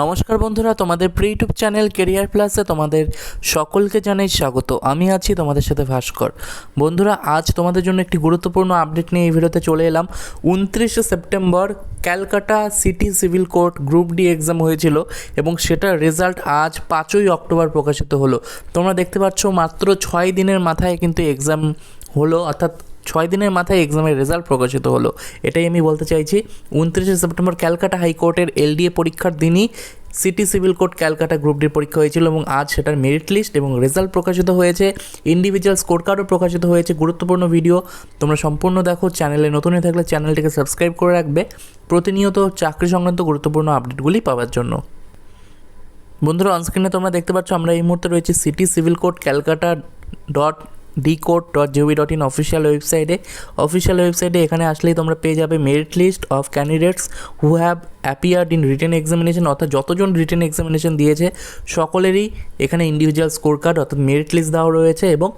নমস্কার বন্ধুরা, তোমাদের প্রি ইউটিউব চ্যানেল কেরিয়ার প্লাসে তোমাদের সকলকে জানাই স্বাগত। আমি আছি তোমাদের সাথে ভাস্কর। বন্ধুরা, আজ তোমাদের জন্য একটি গুরুত্বপূর্ণ আপডেট নিয়ে এই ভিডিওতে চলে এলাম। উনত্রিশে September Calcutta city civil court group D exam হয়েছিল এবং সেটার রেজাল্ট আজ পাঁচই অক্টোবর প্রকাশিত হলো। তোমরা দেখতে পাচ্ছ, মাত্র ছয় দিনের মাথায় কিন্তু এক্সাম হলো, অর্থাৎ ছয় দিনের মাথায় এক্সামের রেজাল্ট প্রকাশিত হলো। এটাই আমি বলতে চাইছি, উনত্রিশে সেপ্টেম্বর ক্যালকাটা হাইকোর্টের এলডিএ পরীক্ষার দিনই city civil court Calcutta group ডির পরীক্ষা হয়েছিল এবং আজ সেটার মেরিট লিস্ট এবং রেজাল্ট প্রকাশিত হয়েছে। ইন্ডিভিজুয়াল স্কোর কার্ডও প্রকাশিত হয়েছে, গুরুত্বপূর্ণ ভিডিও তোমরা সম্পূর্ণ দেখো চ্যানেলে নতুন হয়ে থাকলে চ্যানেলটিকে সাবস্ক্রাইব করে রাখবে। প্রতিনিয়ত চাকরি সংক্রান্ত গুরুত্বপূর্ণ আপডেটগুলি পাওয়ার জন্য। বন্ধুরা অনস্ক্রিনে তোমরা দেখতে পাচ্ছ, আমরা এই মুহূর্তে রয়েছি city civil court Calcutta dot D code dot G O V dot in official ওয়েবসাইটে অফিসিয়াল ওয়েবসাইটে এখানে আসলেই তোমরা পেয়ে যাবে merit list of candidates who have appeared in written examination অর্থাৎ যতজন রিটেন এক্সামিনেশন দিয়েছে, সকলেরই এখানে ইন্ডিভিজুয়াল স্কোর কার্ড অর্থাৎ মেরিট লিস্ট দেওয়া রয়েছে এবং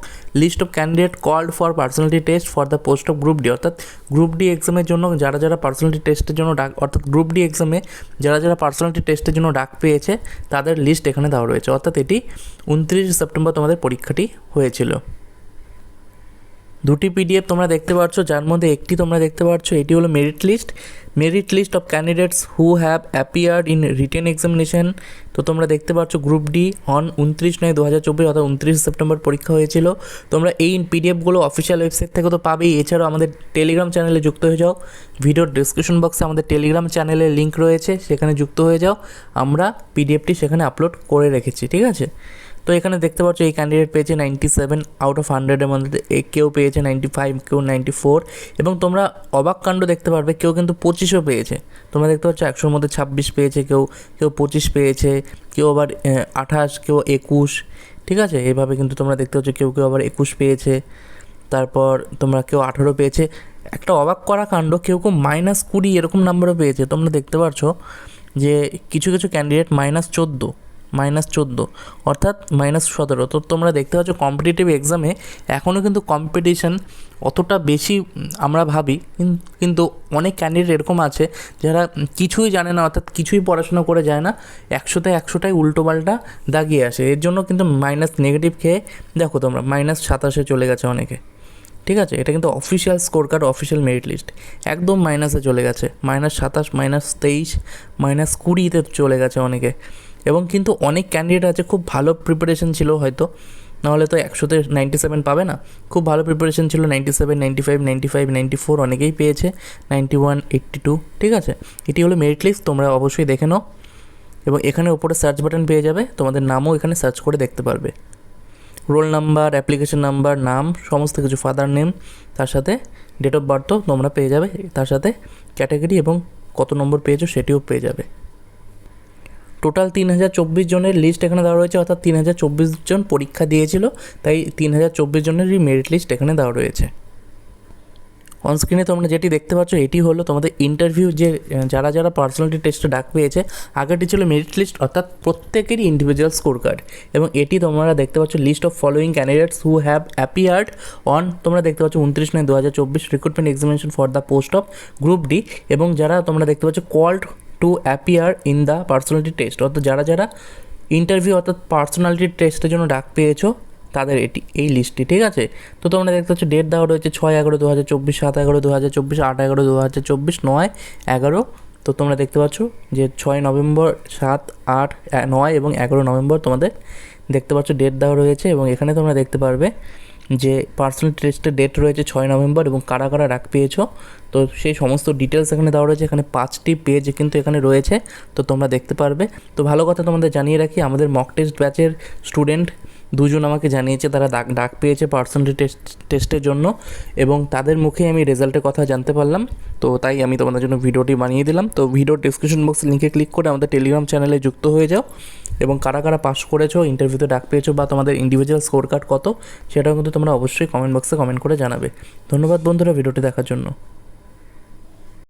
list of candidate called for personality test for the post of group D অর্থাৎ গ্রুপ ডি এক্সামের জন্য যারা যারা পার্সোনালিটি টেস্টের জন্য ডাক, অর্থাৎ গ্রুপ ডি এক্সামে যারা যারা পার্সোনালিটি টেস্টের জন্য ডাক পেয়েছে, তাদের লিস্ট এখানে দেওয়া রয়েছে। অর্থাৎ এটি উনত্রিশে সেপ্টেম্বর তোমাদের পরীক্ষাটি হয়েছিল। দুটি পিডিএফ তোমরা দেখতে পাচ্ছ যার মধ্যে একটি তোমরা দেখতে পাচ্ছ এটি হলো merit list merit list of candidates who have appeared in written examination তো তোমরা দেখতে পাচ্ছ গ্রুপ ডি অন উনত্রিশ নয় দু হাজার চব্বিশ অর্থাৎ উনত্রিশ সেপ্টেম্বর পরীক্ষা হয়েছিল। তোমরা এই পিডিএফগুলো অফিসিয়াল ওয়েবসাইট থেকে তো পাবেই। এছাড়াও আমাদের টেলিগ্রাম চ্যানেলে যুক্ত হয়ে যাও। ভিডিওর ডিসক্রিপশন বক্সে আমাদের টেলিগ্রাম চ্যানেলের লিঙ্ক রয়েছে, সেখানে যুক্ত হয়ে যাও। আমরা পিডিএফটি সেখানে আপলোড করে রেখেছি, ঠিক আছে? তো এখানে দেখতে পাচ্ছ এই ক্যান্ডিডেট পেয়েছে নাইনটি সেভেন আউট অফ হান্ড্রেডের মধ্যে। কেউ পেয়েছে নাইনটি ফাইভ কেউ নাইনটি ফোর এবং তোমরা অবাক কাণ্ড দেখতে পারবে, কেউ কিন্তু পঁচিশও পেয়েছে। তোমরা দেখতে পাচ্ছ একশোর মধ্যে ছাব্বিশ পেয়েছে কেউ কেউ পঁচিশ পেয়েছে, কেউ আবার আঠাশ, কেউ একুশ, ঠিক আছে? এভাবে কিন্তু তোমরা দেখতে পাচ্ছ কেউ কেউ আবার একুশ পেয়েছে। তারপর তোমরা কেউ আঠারো পেয়েছে। একটা অবাক করা কাণ্ড, কেউ কেউ মাইনাস কুড়ি এরকম নাম্বারও পেয়েছে। তোমরা দেখতে পাচ্ছ যে কিছু কিছু ক্যান্ডিডেট মাইনাস চোদ্দ। মাইনাস চোদ্দ, অর্থাৎ মাইনাস সতেরো। তো তোমরা দেখতে পাচ্ছ কম্পিটিটিভ এক্সামে এখনও কিন্তু কম্পিটিশান অতটা বেশি আমরা ভাবি। কিন্তু অনেক ক্যান্ডিডেট এরকম আছে যারা কিছুই জানে না, অর্থাৎ কিছুই পড়াশোনা করে যায় না, একশোতে একশোটাই উল্টোপাল্টা দাগিয়ে আসে। এর জন্য কিন্তু মাইনাস নেগেটিভ খেয়ে দেখো তোমরা মাইনাস সাতাশে চলে গেছে অনেকে। ঠিক আছে? এটা কিন্তু official score card official merit list একদম মাইনাসে চলে গেছে। মাইনাস সাতাশ মাইনাস তেইশ মাইনাস কুড়িতে চলে গেছে অনেকে। এবং কিন্তু অনেক ক্যান্ডিডেট আছে, খুব ভালো প্রিপারেশন ছিল হয়তো। নাহলে তো একশোতে নাইনটি সেভেন পাবে না। খুব ভালো প্রিপারেশন ছিল ninety seven ninety five ninety five ninety four অনেকেই পেয়েছে। নাইনটি ওয়ান এইট্টি টু ঠিক আছে? এটি হলো মেরিট লিস্ট তোমরা অবশ্যই দেখে নাও। এবং এখানে ওপরে সার্চ বাটন পেয়ে যাবে, তোমাদের নামও এখানে সার্চ করে দেখতে পারবে। রোল নাম্বার অ্যাপ্লিকেশন নাম্বার, নাম, সমস্ত কিছু ফাদার নেম তার সাথে ডেট অফ বার্থও তোমরা পেয়ে যাবে। তার সাথে ক্যাটাগরি এবং কত নম্বর পেয়েছ সেটিও পেয়ে যাবে। টোটাল তিন হাজার চব্বিশ জনের লিস্ট এখানে দেওয়া রয়েছে, অর্থাৎ তিন হাজার চব্বিশ জন পরীক্ষা দিয়েছিল, তাই তিন হাজার চব্বিশ জনেরই মেরিট লিস্ট এখানে দেওয়া রয়েছে। অনস্ক্রিনে তোমরা যেটি দেখতে পাচ্ছ, এটি হলো তোমাদের ইন্টারভিউ যে যারা যারা পার্সোনালিটি টেস্টে ডাক পেয়েছে, আগেরটি ছিল মেরিট লিস্ট অর্থাৎ প্রত্যেকেরই ইন্ডিভিজুয়াল স্কোর কার্ড এবং এটি তোমরা দেখতে পাচ্ছ list of following candidates who have appeared on তোমরা দেখতে পাচ্ছ উনত্রিশ নয় দু হাজার চব্বিশ recruitment examination for the post of group D এবং যারা তোমরা দেখতে পাচ্ছ called to appear in the personality test অর্থাৎ যারা যারা ইন্টারভিউ অর্থাৎ পার্সোনালিটি টেস্টের জন্য ডাক পেয়েছ, তাদের এটি, এই লিস্টটি ঠিক আছে? তো তোমরা দেখতে পাচ্ছ ডেট দেওয়া রয়েছে ছয় এগারো দু হাজার চব্বিশ, সাত এগারো দু হাজার চব্বিশ, আট এগারো দু হাজার চব্বিশ, নয় এগারো। তো তোমরা দেখতে পাচ্ছ যে ছয় নভেম্বর, সাত, আট নয় এবং এগারো নভেম্বর তোমাদের দেখতে পাচ্ছ ডেট দেওয়া রয়েছে এবং এখানে তোমরা দেখতে পারবে যে পার্সোনাল টেস্টের ডেট রয়েছে ছয় নভেম্বর এবং কারা কারা ডাক পেয়েছ, তো সেই সমস্ত ডিটেলস এখানে দেওয়া রয়েছে, এখানে পাঁচটি পেজ কিন্তু এখানে রয়েছে, তো তোমরা দেখতে পারবে। তো ভালো কথা তোমাদের জানিয়ে রাখি, আমাদের মক টেস্ট ব্যাচের স্টুডেন্ট দুজন আমাকে জানিয়েছে, তারা ডাক ডাক পেয়েছে পার্সোনালিটি টেস্ট টেস্টের জন্য এবং তাদের মুখে আমি রেজাল্টের কথা জানতে পারলাম। তো তাই আমি তোমাদের জন্য ভিডিওটি বানিয়ে দিলাম। তো ভিডিও ডিসক্রিপশন বক্স লিঙ্কে ক্লিক করে আমাদের টেলিগ্রাম চ্যানেলে যুক্ত হয়ে যাও এবং কারা কারা পাস করেছ ইন্টারভিউতে ডাক পেয়েছ বা তোমাদের ইন্ডিভিজুয়াল স্কোর কার্ড কত, সেটাও কিন্তু তোমরা অবশ্যই কমেন্ট বক্সে কমেন্ট করে জানাবে। ধন্যবাদ বন্ধুরা ভিডিওটি দেখার জন্য।